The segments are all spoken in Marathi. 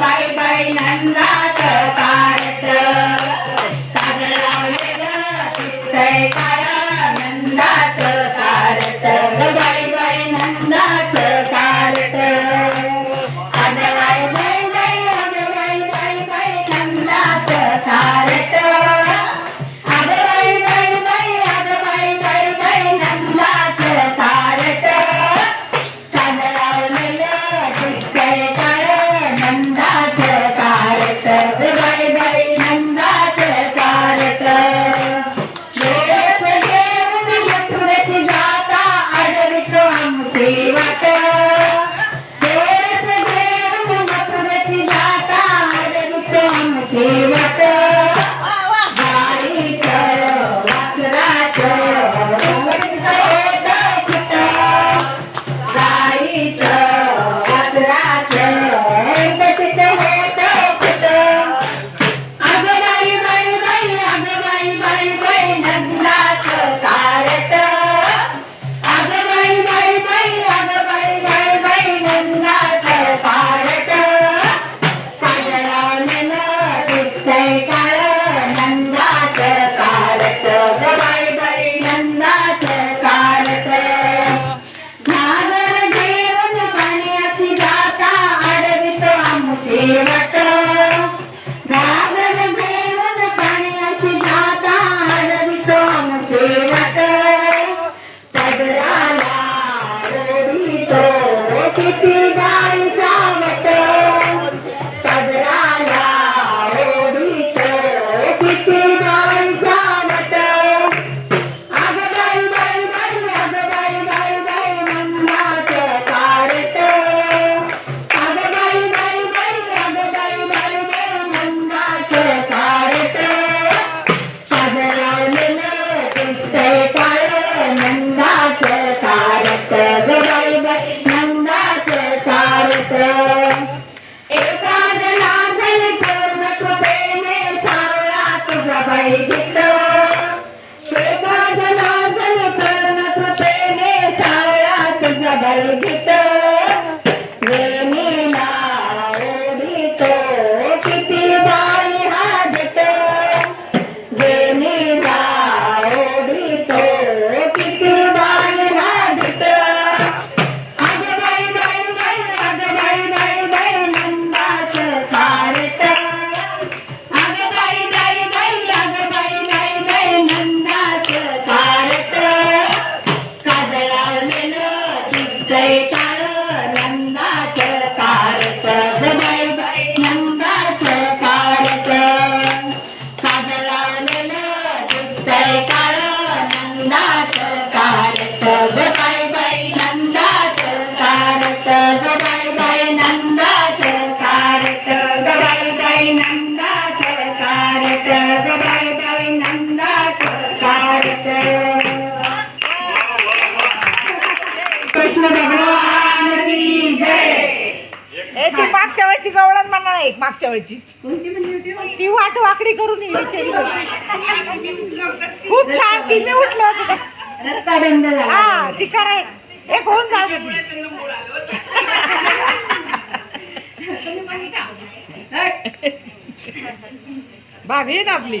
Bye-bye, Nanda. गवळण म्हणणार एक मागच्या वेळची. हो? ती वाट वाकडी करून येईल खूप छान तिने उठलं रस्ता बंद हा ती खरंय एक होऊन जाऊ दे. भाभी ना आपली.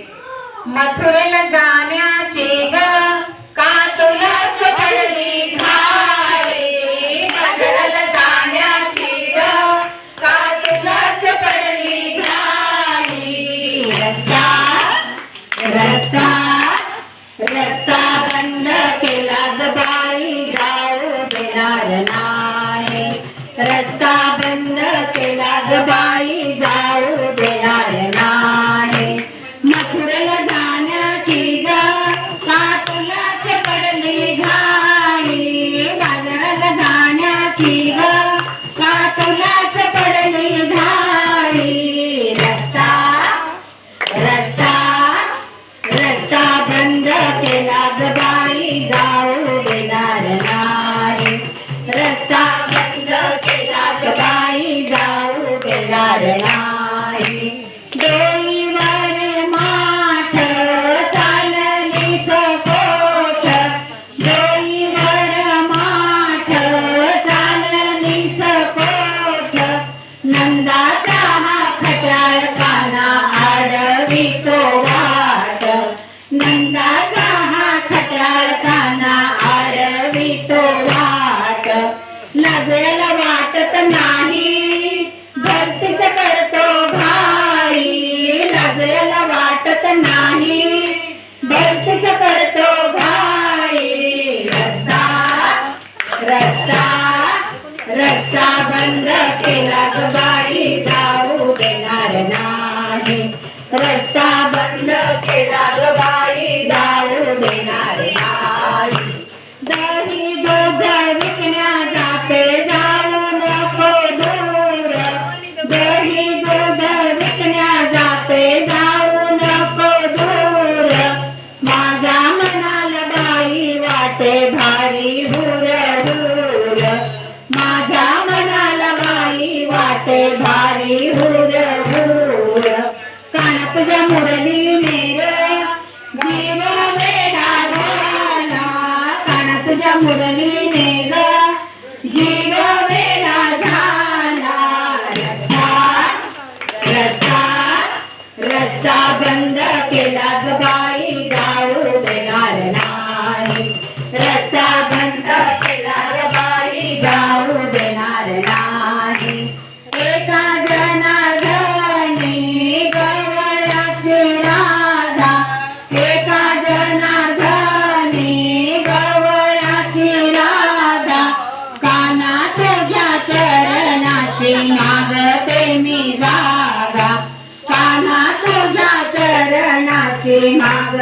मथुरेला जाण्याचे ग. देणार नाही डोईवर माठ चालली सकोट. डोईवर माठ चालली सकोट. नंदाचा हा खटाळ काना आडवितो वाट. नंदाचा हा खटाळ काना आडवितो वाट. लाजळ्याला रस्ता बंद केला ग बाई जाऊ देणार नाही. रस्ता बंद केला बाई भारी हुर हुर मुरली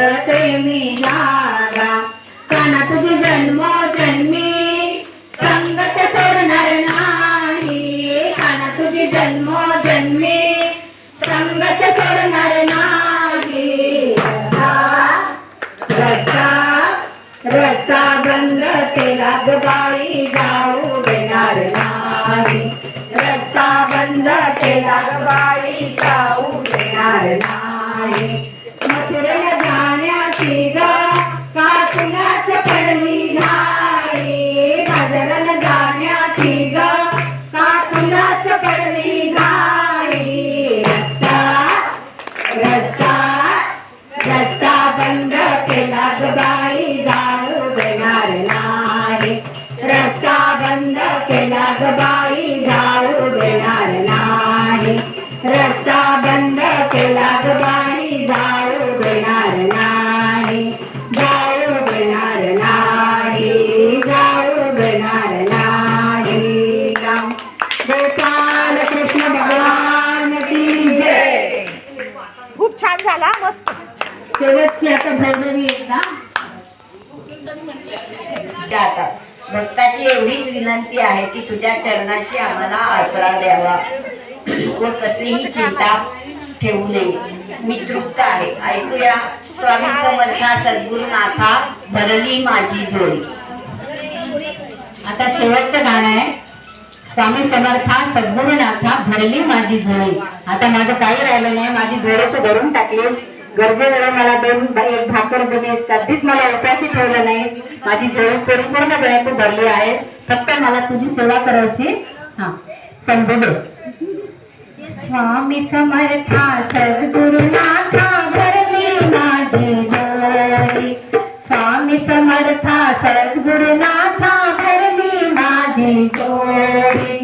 मागते मी जागा काना संगत सोडणार नाही. काना संगत सोडणार नाही. रस्ता रस्ता बंद केला ग जाऊ देणार नाही. रस्ता बंद केला ग जाऊ देणार नाही. रस्ता बंद केला बाई? जाऊ देणार नाही. रस्ता बंद केला ग बाई? जाऊ देणार नाही. जाऊ देणार नाही. जाऊ देणार नाही. गोपाल कृष्ण भगवान की जय. खूप छान झाला मस्त. शेवटची आता भैरवी एकदा जातात भक्ताची एवढीच विनंती आहे की तुझ्या चरणाशी आम्हाला आसरा द्यावा. व कसलीही चिंता ठेवू नये. मी तृष्ट आहे. ऐकूया स्वामी समर्था सद्गुरुनाथा भरली माझी जोडी आता शेवटचं गाणं आहे. स्वामी समर्था सद्गुरुनाथा भरली माझी झोळी. आता माझं काही राहिलं नाही. माझी झोळी तू भरून टाकलीस. गरजेवेळी मला दोन एक भाकर दिलीस कधीच मला उपाशी ठेवलं नाहीस. माझी झोळी परिपूर्णपणे तू भरली आहेस. फक्त मला तुझी सेवा करायची हा. संधी दे स्वामी समर्था सद्गुरुनाथा भरली माझी जोडी स्वामी समर्था सद्गुरुनाथा भरली माझी जोडी